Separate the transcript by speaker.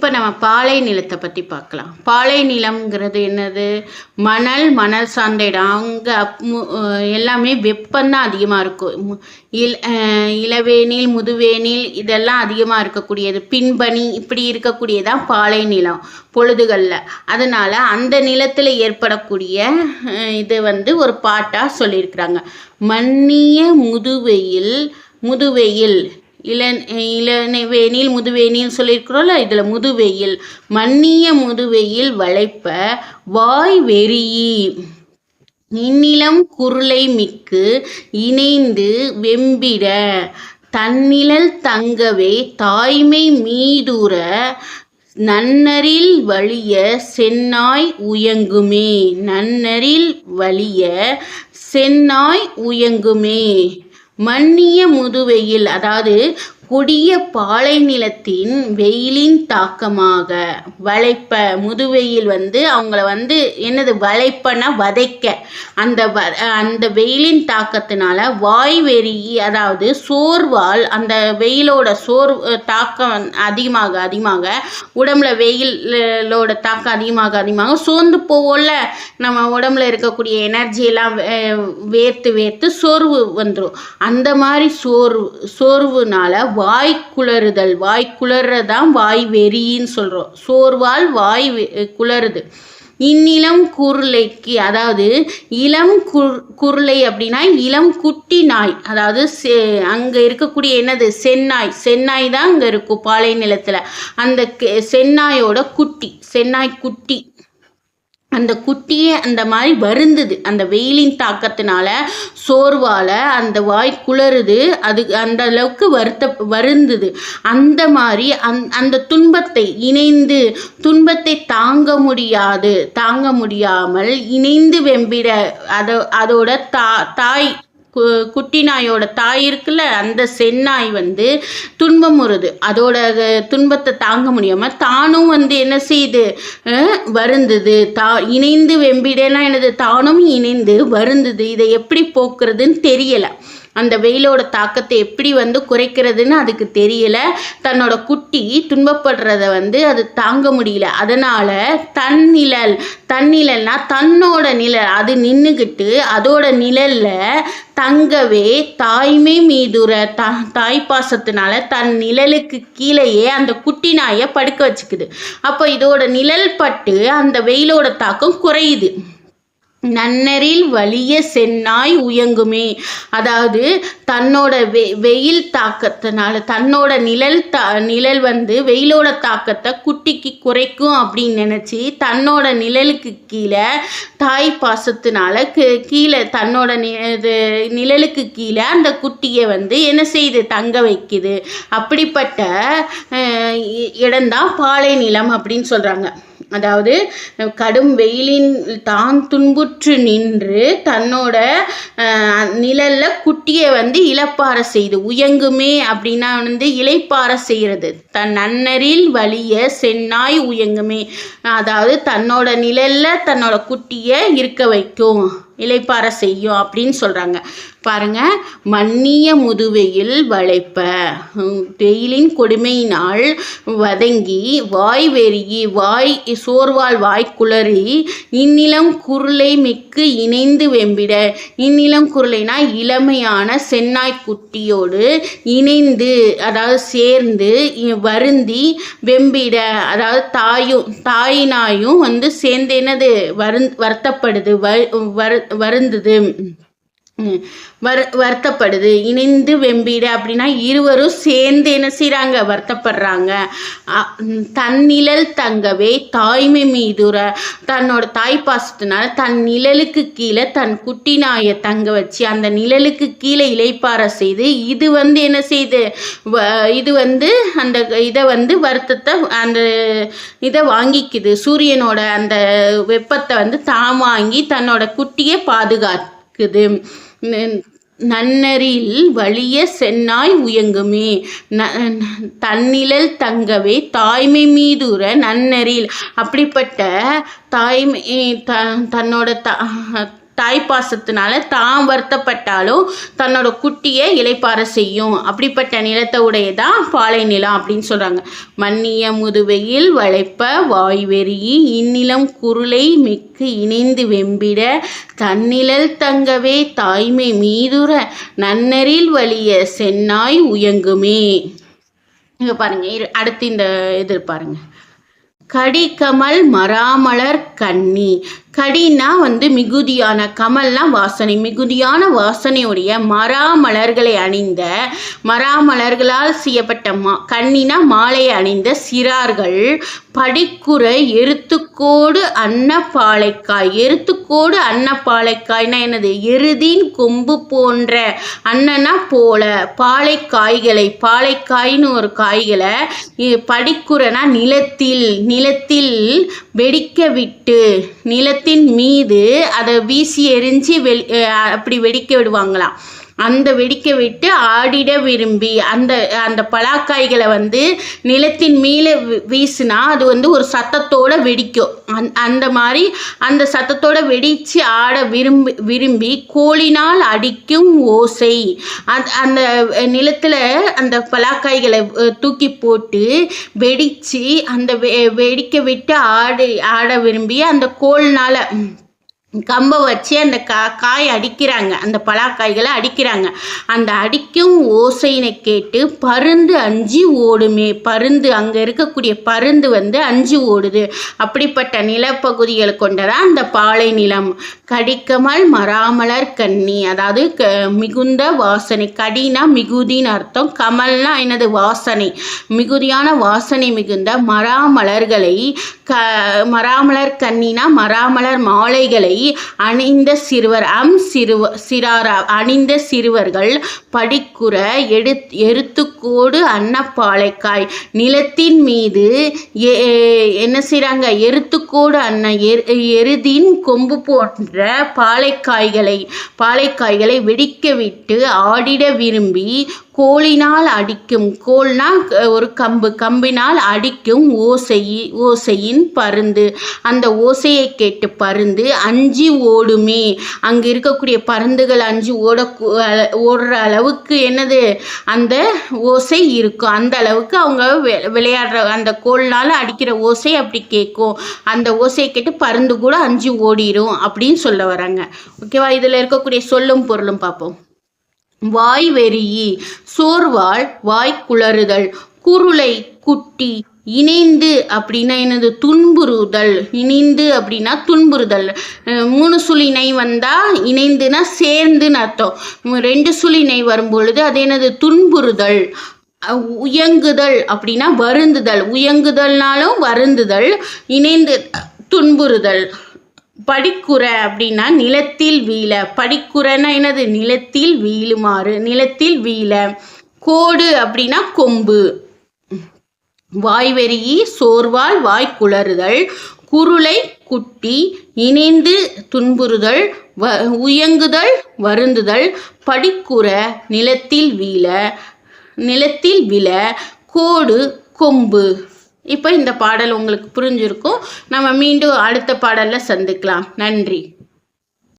Speaker 1: இப்போ நம்ம பாலை நிலத்தை பற்றி பார்க்கலாம். பாலை நிலம்ங்கிறது என்னது? மணல் மணல் சார்ந்த இடம். அங்கே எல்லாமே வெப்பந்தான் அதிகமாக இருக்கும் இல இளவேனில் முதுவேனில் இதெல்லாம் அதிகமாக இருக்கக்கூடியது. பின்பனி இப்படி இருக்கக்கூடியதான் பாலை நிலம் பொழுதுகளில். அதனால் அந்த நிலத்தில் ஏற்படக்கூடிய இது வந்து ஒரு பாட்டாக சொல்லியிருக்கிறாங்க. மன்னிய முதுவெயில் முதுவெயில் இளன் இளநை வேணில் முதுவேணின்னு சொல்லியிருக்கிறோம்ல இதில் முதுவெயில். மன்னிய முதுவெயில் வளைப்ப வாய் வெறியி இந்நிலம் குருளை மிக்கு இணைந்து வெம்பிட. தன்னிழல் தங்கவே தாய்மை மீதுர நன்னரில் வலிய சென்னாய் உயங்குமே. நன்னரில் வலிய சென்னாய் உயங்குமே. மன்னிய முதுவையில் அதாவது கொடிய பாலை நிலத்தின் வெயிலின் தாக்கமாக வளைப்ப முதுவெயில் வந்து அவங்கள வந்து என்னது வளைப்பனா வதைக்க. அந்த வ அந்த வெயிலின் தாக்கத்தினால வாய் வெறி அதாவது சோர்வால் அந்த வெயிலோட சோர் தாக்கம் அதிகமாக அதிகமாக உடம்புல வெயிலோட தாக்கம் அதிகமாக அதிகமாக சோர்ந்து போவோம்ல. நம்ம உடம்புல இருக்கக்கூடிய எனர்ஜி எல்லாம் வே- வேர்த்து வேர்த்து சோர்வு வந்துடும் அந்த மாதிரி சோர்வு சோர்வுனால வாய் குளறுதல். வாய் குளறதான் வாய் வெறின்னு சொல்கிறோம் சோர்வால் வாய் வெ- குளறுது. இந்நிலம் குருளைக்கு அதாவது இளம் குர் குருளை அப்படின்னா இளம் குட்டி நாய். அதாவது செ அங்கே இருக்கக்கூடிய என்னது? செந்நாய். செந்நாய் தான் அங்கே இருக்கும் பாலை நிலத்தில். அந்த கெ- செந்நாயோட குட்டி. செந்நாய் குட்டி. அந்த குட்டியே அந்த மாதிரி வருந்துது. அந்த வெயிலின் தாக்கத்தினால சோர்வால் அந்த வாய் குளறுது அது அந்த அளவுக்கு வருத்த வருந்துது. அந்த மாதிரி அந் அந்த துன்பத்தை இணைந்து துன்பத்தை தாங்க முடியாது தாங்க முடியாமல் இணைந்து வெம்பிட அதோ அதோட தா தாய் குட்டி நாயோட தாய் இருக்குல்ல அந்த செந்நாய் வந்து துன்பமுறுது அதோட துன்பத்தை தாங்க முடியாமல் தானும் வந்து என்ன செய்யுது வருந்துது. தா இணைந்து வெம்பிடேனா என்னது? தானும் இணைந்து வருந்துது. இதை எப்படி போக்குறதுன்னு தெரியலை. அந்த வெயிலோட தாக்கத்தை எப்படி வந்து குறைக்கிறதுன்னு அதுக்கு தெரியல. தன்னோட குட்டி துன்பப்படுறத வந்து அது தாங்க முடியல. அதனால தன் நிழல் தன் நிழல்னா தன்னோட நிழல். அது நின்றுக்கிட்டு அதோட நிழல்ல தங்கவே தாய்மை மீதுற த தாய் பாசத்தினால தன் நிழலுக்கு கீழேயே அந்த குட்டி நாயை படுக்க வச்சுக்குது. அப்போ இதோட நிழல் பட்டு அந்த வெயிலோட தாக்கம் குறையுது. நன்னரில் வலிய சென்னாய் உயங்குமே. அதாவது தன்னோட வெ வெயில் தாக்கத்தினால தன்னோட நிழல் தா நிழல் வந்து வெயிலோட தாக்கத்தை குட்டிக்கு குறைக்கும் அப்படின்னு நினச்சி தன்னோட நிழலுக்கு கீழே தாய் பாசத்தினால கீழே தன்னோட நி இது நிழலுக்கு கீழே அந்த குட்டியை வந்து என்ன செய்யுது தங்க வைக்குது. அப்படிப்பட்ட இ- இடம்தான் பாலை நிலம் அப்படின்னு சொல்கிறாங்க அதாவது கடும் வெயிலின் தான் துன்புற்று நின்று தன்னோட நிழல்ல குட்டியை வந்து இளப்பார செய்து உயங்குமே அப்படின்னா வந்து இளைப்பார செய்கிறது தன் நன்னரில் வலிய சென்னாய் உயங்குமே. அதாவது தன்னோட நிழல்ல தன்னோட குட்டியை இருக்க வைக்கும். இளைப்பார செய்யும் அப்படின்னு சொல்கிறாங்க பாருங்க மன்னிய முதுவையில் வளைப்ப. வெயிலின் கொடுமையினால் வதங்கி வாய் வெறியி வாய் சோர்வால் வாய் குளறி இந்நிலம் குருளை மிக்கு இணைந்து வெம்பிட. இந்நிலம் குருளைனா இளமையான செந்நாய் குட்டியோடு இணைந்து அதாவது சேர்ந்து வருந்தி வெம்பிட. அதாவது தாயும் தாயினாயும் வந்து சேர்ந்து என்னது வருந் வருத்தப்படுது வரு வரு வருந்துது. வரு வருத்தப்படுது. இணைந்து வெம்பிட அப்படின்னா இருவரும் சேர்ந்து என்ன செய்கிறாங்க வருத்தப்படுறாங்க. தன் நிழல் தங்கவே தாய்மை மீதுற தன்னோட தாய் பாசத்தினால தன் நிழலுக்கு கீழே தன் குட்டி நாயை தங்க வச்சு அந்த நிழலுக்கு கீழே இலைப்பார செய்து இது வந்து என்ன செய்யுது வ- இது வந்து அந்த இதை வந்து வருத்தத்தை அந்த இதை வாங்கிக்குது. சூரியனோட அந்த வெப்பத்தை வந்து தான் வாங்கி தன்னோட குட்டியை பாதுகாக்குது. நன்னரில் வலிய சென்னாய் உயங்குமே ந- தன்னிழல் தங்கவே தாய்மை மீதுற நன்னரில் அப்படிப்பட்ட தாய்மை த தன்னோட த தாய்ப்பாசத்தினால தான் வருத்தப்பட்டாலும் தன்னோட குட்டியை இலைப்பார செய்யும். அப்படிப்பட்ட நிலத்தை உடையதான் பாலை நிலம் அப்படின்னு சொல்கிறாங்க மன்னிய முதுவையில் வளைப்ப வாய்வெறி இந்நிலம் குருளை மிக்கு இணைந்து வெம்பிட தன்னிழல் தங்கவே தாய்மை மீதுற நன்னரில் வலிய சென்னாய் உயங்குமே. இங்க பாருங்க இரு- அடுத்து இந்த இது பாருங்க. கடிகமல் மராமலர் கன்னி கடினா வந்து மிகுதியான கமல்லாம் வாசனை மிகுதியான வாசனையுடைய மராமலர்களை அணிந்த மராமலர்களால் செய்யப்பட்ட மா கண்ணினா மாலையை அணிந்த சிறார்கள் படிக்குறை எருத்துக்கோடு அன்னப்பாலைக்காய் எருத்துக்கோடு அன்னப்பாலைக்காய்னா என்னது? எருதின் கொம்பு போன்ற அன்னனா போல பாலைக்காய்களை பாலைக்காய்னு ஒரு காய்களை படிக்குறைனா நிலத்தில் நிலத்தில் வெடிக்க விட்டு நிலத்தின் மீது அதை வீசி எரிஞ்சு வெளி அப்படி வெடிக்க விடுவாங்களாம். அந்த வெடிக்க விட்டு ஆடிட விரும்பி அந்த அந்த பலாக்காய்களை வந்து நிலத்தின் மேலே வீசினா அது வந்து ஒரு சத்தத்தோட வெடிக்கும். அந் அந்த மாதிரி அந்த சத்தத்தோட வெடித்து ஆட விரும்பி விரும்பி கோழினால் அடிக்கும் ஓசை. அந்த அந்த நிலத்தில் அந்த பலாக்காய்களை தூக்கி போட்டு வெடித்து அந்த வெ வெடிக்க விட்டு ஆடி ஆட விரும்பி அந்த கோல்னால கம்பை வச்சு அந்த கா காய் அடிக்கிறாங்க. அந்த பலாக்காய்களை அடிக்கிறாங்க. அந்த அடிக்கும் ஓசையினை கேட்டு பருந்து அஞ்சு ஓடுமே. பருந்து அங்கே இருக்கக்கூடிய பருந்து வந்து அஞ்சு ஓடுது. அப்படிப்பட்ட நிலப்பகுதிகளை கொண்டதான் அந்த பாலை நிலம். கடிக்கமல் மராமலர் கன்னி அதாவது க மிகுந்த வாசனை. கடினா மிகுதின்னு அர்த்தம். கமல்னா எனது வாசனை. மிகுதியான வாசனை மிகுந்த மராமலர்களை க மராமலர் கண்ணினா மராமலர் மாலைகளை அணிந்த சிறுவர் அம் சிறுவ சிறாரா அணிந்த சிறுவர்கள் படிக்குற எடு எருத்துக்கோடு அன்னப்பாளைக்காய் நிலத்தின் மீது என்ன செய்கிறாங்க எருத்துக்கோடு அன்ன எரு எருதின் கொம்பு போன்ற பாலைக்காய்களை பாலைக்காய்களை வெடிக்க விட்டு ஆடிட விரும்பி கோலினால் அடிக்கும் கோல்னா ஒரு கம்பு கம்பினால் அடிக்கும் ஓசை ஓசையின் பருந்து. அந்த ஓசையை கேட்டு பருந்து அஞ்சு ஓடுமே. அங்கே இருக்கக்கூடிய பருந்துகள் அஞ்சு ஓட ஓடுற அளவுக்கு என்னது? அந்த ஓசை இருக்கும். அந்த அளவுக்கு அவங்க விளையாடுற அந்த கோல்னால் அடிக்கிற ஓசை அப்படி கேட்கும். அந்த ஓசையை கேட்டு பருந்து கூட அஞ்சு ஓடிரும் அப்படின்னு சொல்ல வராங்க. ஓகேவா? இதில் இருக்கக்கூடிய சொல்லும் பொருளும் பார்ப்போம். வாய் வெறியி சோர்வால் வாய் குளறுதல். குருளை குட்டி. இணைந்து அப்படின்னா என்னது? துன்புறுதல். இணைந்து அப்படின்னா துன்புறுதல். மூணு சுழி நெய் வந்தால் இணைந்துனா சேர்ந்துன்னு அர்த்தம். ரெண்டு சுழி நெய் வரும் பொழுது அது என்னது? துன்புறுதல். உயங்குதல் அப்படின்னா வருந்துதல். உயங்குதல்னாலும் வருந்துதல். இணைந்து துன்புறுதல். படிக்குறை அப்படின்னா நிலத்தில் வீழ. படிக்குறைன்னா என்னது? நிலத்தில் வீழுமாறு. நிலத்தில் வீழ. கோடு அப்படின்னா கொம்பு. வாய்வெறியி சோர்வால் வாய் குளறுதல். குருளை குட்டி இணைந்து துன்புறுதல் வ உயங்குதல் வருந்துதல். படிக்குற நிலத்தில் வீழ. நிலத்தில் விழ. கோடு கொம்பு. இப்போ இந்த பாடல் உங்களுக்கு புரிஞ்சிருக்கும். நம்ம மீண்டும் அடுத்த பாடலில் சந்திக்கலாம். நன்றி.